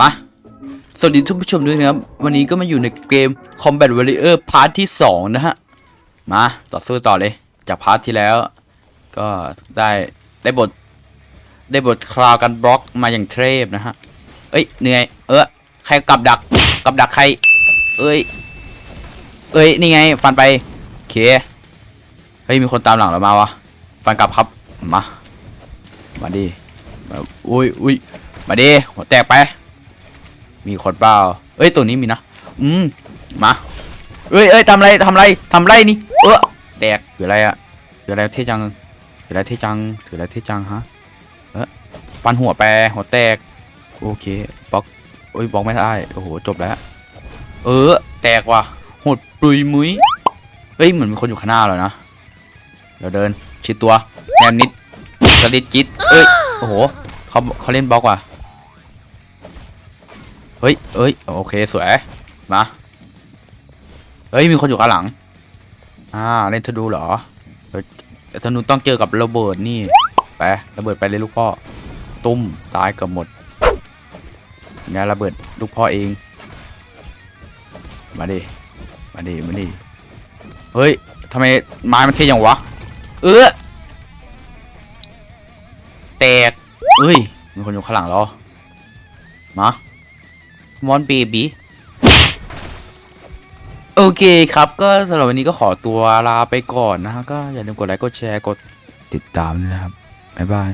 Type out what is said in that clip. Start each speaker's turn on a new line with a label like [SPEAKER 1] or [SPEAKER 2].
[SPEAKER 1] มา สวัสดีทุกผู้ชมด้วยนะครับ วันนี้ก็มาอยู่ในเกม Combat Warrior พาร์ทที่ 2 นะฮะ มาต่อสู้ต่อเลย จากพาร์ทที่แล้ว ก็ได้ได้บท ได้บทคราวกันบล็อกมาอย่างเทพนะฮะ เอ้ยเหนื่อย เออใครกับดักกับดักใคร เอ้ย เอ้ยนี่ไง ฟันไปโอเคเฮ้ยมีคนตามหลังเรามาวะฟันกลับครับมามาดิมาอุ้ยอุ้ยมาดิหัวแตกไป มีคนเปล่าเอ้ยตัวนี้มีนะ อืม มา เอ้ยเอ้ยทำไรทำไรทำไรนี่ เออแตกถืออะไรอะถืออะไรเท่จังถืออะไรเท่จังถืออะไรเท่จังฮะ เออฟันหัวแปรหัวแตก โอเคบล็อกโอ้ยบล็อกไม่ได้ โอ้โห จบแล้ว เออ แตกว่ะโหดปุยมุ้ยเฮ้ย เหมือนมีคนอยู่ข้างหน้าเลยนะ เราเดินชิดตัวแนมนิดสลิดจิตเอ้ย โอ้โหเขาเขาเล่นบล็อกว่ะ เฮ้ยเอ้ย โอเค สวย มา เฮ้ย มีคนอยู่ข้างหลัง อ่า เล่นธนูเหรอเฮ้ยแต่ธนูต้องเจอกับระเบิดนี่ ไประเบิดไปเลยลูกพ่อ ตุ้ม ตายเกับหมดงานระเบิดลูกพ่อเอง มาดิ มาดิ มาดิ เฮ้ยทำไมไม้มันเท่ยังวะ เออแตกเอ้ย มีคนอยู่ข้างหลังเหรอมา มอนเบบีโอเคครับก็สำหรับวันนี้ก็ขอตัวลาไปก่อนนะฮะก็อย่าลืมกดไลค์กดแชร์กดติดตามนะครับ บ๊ายบาย